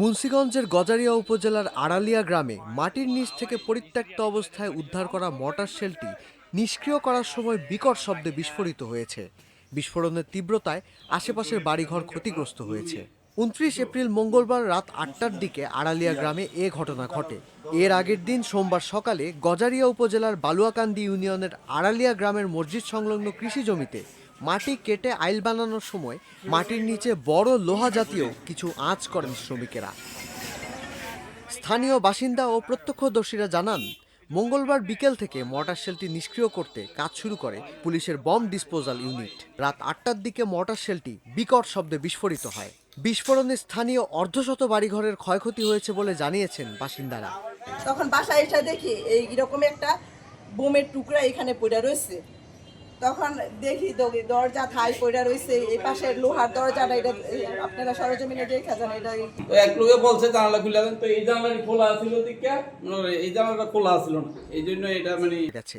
মুন্সিগঞ্জের গজারিয়া উপজেলার আড়ালিয়া গ্রামে মাটির নিচ থেকে পরিত্যক্ত অবস্থায় উদ্ধার করা মর্টার শেলটি নিষ্ক্রিয় করার সময় বিকট শব্দে বিস্ফোরিত হয়েছে। বিস্ফোরণের তীব্রতায় আশেপাশের বাড়িঘর ক্ষতিগ্রস্ত হয়েছে। উনত্রিশ এপ্রিল মঙ্গলবার রাত আটটার দিকে আড়ালিয়া গ্রামে এ ঘটনা ঘটে। এর আগের দিন সোমবার সকালে গজারিয়া উপজেলার বালুয়াকান্দি ইউনিয়নের আড়ালিয়া গ্রামের মসজিদ সংলগ্ন কৃষি জমিতে মাটি কেটে আইল বানানোর সময় মাটির নিচে বড় লোহা জাতীয় কিছু আঁচ করেন শ্রমিকেরা। স্থানীয় বাসিন্দা ও প্রত্যক্ষদর্শীরা জানান, মঙ্গলবার বিকেল থেকে মর্টার শেলটি নিষ্ক্রিয় করতে কাজ শুরু করে পুলিশের বম ডিসপোজাল ইউনিট। রাত আটটার দিকে মর্টার শেলটি বিকট শব্দে বিস্ফোরিত হয়। বিস্ফোরণে স্থানীয় অর্ধশত বাড়িঘরের ক্ষয়ক্ষতি হয়েছে বলে জানিয়েছেন বাসিন্দারা। তখন বাসায় এসে দেখি এই একটা বোমের টুকরা এখানে পড়ে রয়েছে। তখন দেখি দরজা থাই পড়ে রয়েছে এই পাশে লোহার দরজাটা এটা আপনারা সরজমিনে দেখা যান এটা এক লোকে বলছে জানালা খুলে দেন। তো এই জানলা খোলা ছিল দিকে এই জানলাটা খোলা ছিল না। এই জন্য এটা মানে গেছে